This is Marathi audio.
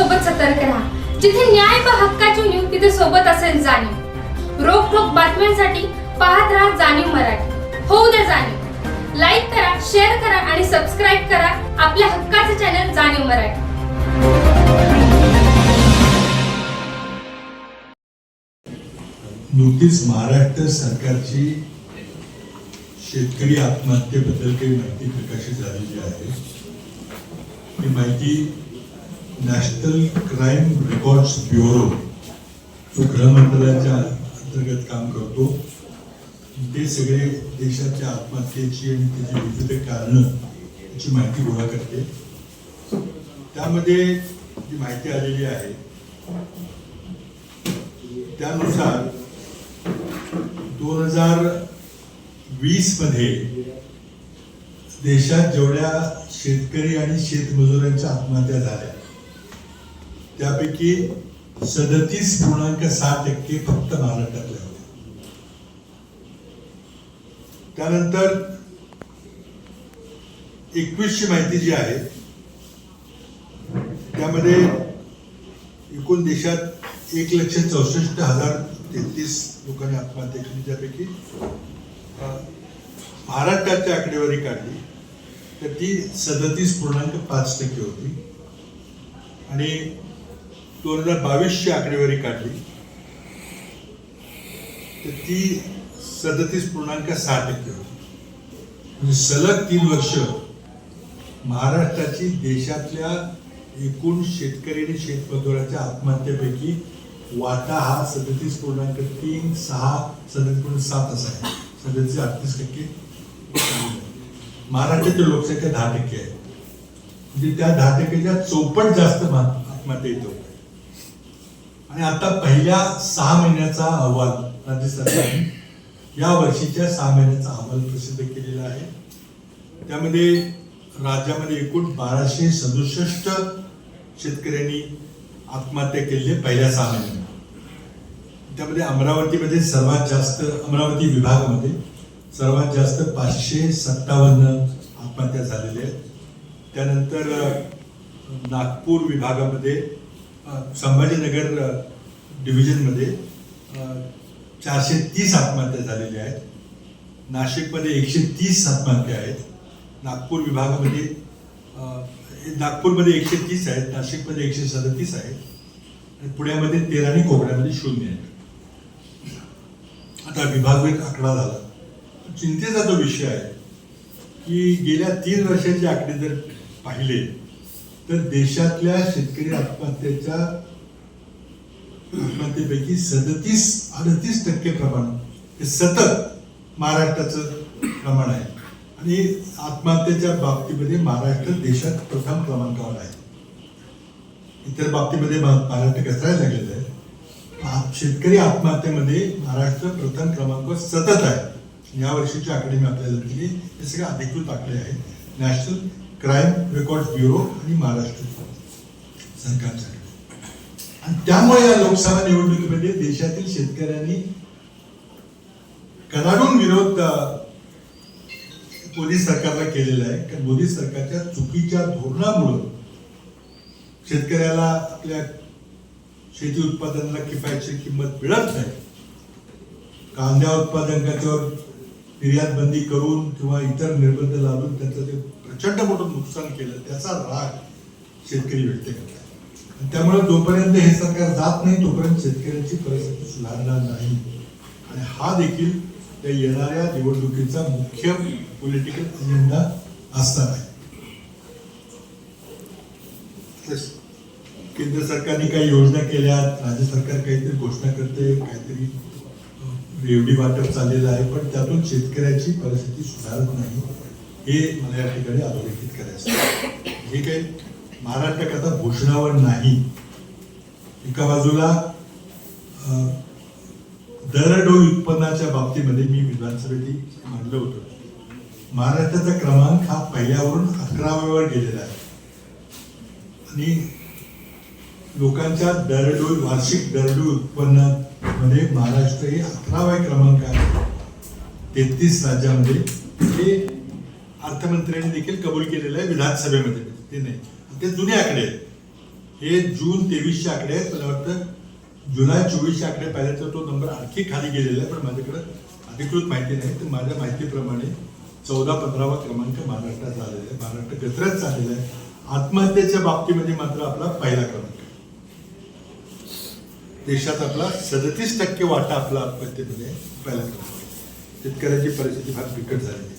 सोबत सतर्क राहा. जिथे न्याय व हक्काची न्यूज तिथे सोबत असेल जाणीव. रोख ठोक बातम्यांसाठी पाहत राहा जाणीव मराठी. होऊ द्या जाणीव. लाईक करा शेअर करा आणि सबस्क्राईब करा आपल्या हक्काचे चॅनल जाणीव मराठी. नुकतीच महाराष्ट्र सरकारची शेतकरी आत्महत्येबद्दल काही माहिती प्रकाशित झालेली आहे. ही माहिती नॅशनल क्राईम रेकॉर्ड्स ब्युरो जो गृहमंत्रालयाच्या अंतर्गत काम करतो ते सगळे देशाच्या आत्महत्येची आणि त्याची विविध कारणं याची माहिती गोळा करते. त्यामध्ये जी माहिती आलेली आहे त्यानुसार दोन हजार वीसमध्ये देशात जेवढ्या शेतकरी आणि शेतमजुरांच्या आत्महत्या झाल्या त्यापैकी सदतीस पूर्णांक सात टक्के फक्त महाराष्ट्रातले होते. त्यानंतर एकवीसची माहिती जी आहे त्यामध्ये एकूण देशात एक लक्ष चौसष्ट हजार तेहतीस लोकांनी आत्महत्या केली. त्यापैकी महाराष्ट्राची आकडेवारी काढली तर ती सदतीस पूर्णांक पाच टक्के होती. आणि दोन हजार बावीसची आकडेवारी काढली. तर ती सदतीस पूर्णांक सहा टक्के होती. म्हणजे सलग तीन वर्ष महाराष्ट्राची देशातल्या एकूण शेतकरी आणि शेतमजुराच्या आत्महत्येपैकी वाटा हा सदतीस पूर्णांक तीन सहा सदतीस पूर्ण सात असा आहे. सदतीस अडतीस टक्के महाराष्ट्राची लोकसंख्या दहा टक्के आहे. म्हणजे त्या दहा टक्क्याच्या चौपट जास्त आत्महत्या येतो आणि आता पहिल्या सहा महिन्याचा अहवाल राज्य सरकारने या वर्षीच्या सहा महिन्याचा अहवाल प्रसिद्ध केलेला आहे. त्यामध्ये राज्यामध्ये एकूण बाराशे सदुसष्ट शेतकऱ्यांनी आत्महत्या केली आहे पहिल्या सहा महिन्यात. त्यामध्ये अमरावतीमध्ये सर्वात जास्त अमरावती विभागामध्ये सर्वात जास्त पाचशे सत्तावन्न आत्महत्या झालेल्या आहेत. त्यानंतर नागपूर विभागामध्ये संभाजीनगर डिव्हिजनमध्ये चारशे तीस आत्महत्या झालेल्या आहेत. नाशिकमध्ये एकशे तीस आत्महत्या आहेत. नागपूर विभागामध्ये नागपूरमध्ये एकशे तीस आहेत. नाशिकमध्ये एकशे सदतीस आहेत. आणि पुण्यामध्ये तेरा आणि कोकणामध्ये शून्य आहेत. आता विभागवेत आकडा झाला. चिंतेचा तो विषय आहे की गेल्या तीन वर्षाचे आकडे जर पाहिले तर देशातल्या शेतकरी आत्महत्येच्या आत्महत्येपैकी सदतीस अडतीस टक्के प्रमाण हे सतत महाराष्ट्राचं प्रमाण आहे. आणि आत्महत्येच्या बाबतीमध्ये महाराष्ट्र देशात प्रथम क्रमांकावर आहे. इतर बाबतीमध्ये महाराष्ट्र घसरायला लागलेलं आहे. शेतकरी आत्महत्येमध्ये महाराष्ट्र प्रथम क्रमांक सतत आहे. या वर्षीची आकडे मी आपल्याला दिली. हे सगळे अधिकृत आकडे आहेत. नॅशनल क्राईम रेकॉर्ड ब्युरो आणि महाराष्ट्र सरकारचे आणि त्यामुळे या लोकसभा निवडणुकीमध्ये देशातील शेतकऱ्यांनी कडाडून विरोध मोदी सरकारला केलेला आहे. कारण मोदी सरकारच्या चुकीच्या धोरणामुळं शेतकऱ्याला आपल्या शेती उत्पादनाला किफायतशीर किंमत मिळत नाही. कांद्या उत्पादकांच्यावर निर्यात बंदी करून किंवा इतर निर्बंध लावून त्यांचं ते प्रचंड मोठं नुकसान केलं त्याचा राग शेतकरी व्यक्त करतात. त्यामुळे जोपर्यंत हे सरकार जात नाही तोपर्यंत शेतकऱ्यांची परिस्थिती सुधारणार नाही. आणि हा देखील त्या येणाऱ्या निवडणुकीचा मुख्य पॉलिटिकल अजेंडा असणार आहे. केंद्र सरकारने काही योजना केल्या राज्य सरकार काहीतरी घोषणा करते काहीतरी रेवडी वाटप चाललेलं आहे पण त्यातून शेतकऱ्याची परिस्थिती सुधारत नाही. हे मला या ठिकाणी अधोरेखित करायचं. हे काही महाराष्ट्राकरता घोषणावर नाही. एका बाजूला दरडोई उत्पन्नाच्या बाबतीमध्ये मी विधानसभेत मांडलं होतं. महाराष्ट्राचा क्रमांक हा पहिल्यावरून अकराव्यावर गेलेला आहे. आणि लोकांच्या दरडोई वार्षिक दरडोई उत्पन्नामध्ये महाराष्ट्र हे अकराव्या क्रमांक आहे. तेहतीस राज्यामध्ये हे अर्थमंत्र्यांनी देखील कबूल केलेलं आहे विधानसभेमध्ये. ते नाही. ते जुने आकडे आहेत. हे जून तेवीसचे आकडे आहेत. मला वाटतं जुलै चोवीसचे आकडे पाहिले तर तो नंबर आणखी खाली गेलेला आहे पण माझ्याकडे अधिकृत माहिती नाही. तर माझ्या माहितीप्रमाणे चौदा पंधरावा क्रमांक महाराष्ट्रात झालेला आहे. महाराष्ट्र घसरत झालेला आहे. आत्महत्येच्या बाबतीमध्ये मात्र आपला पहिला क्रमांक देशात आपला सदतीस टक्के वाटा आपला आत्महत्येमध्ये पहिला क्रमांक शेतकऱ्याची परिस्थिती फार बिकट झालेली आहे.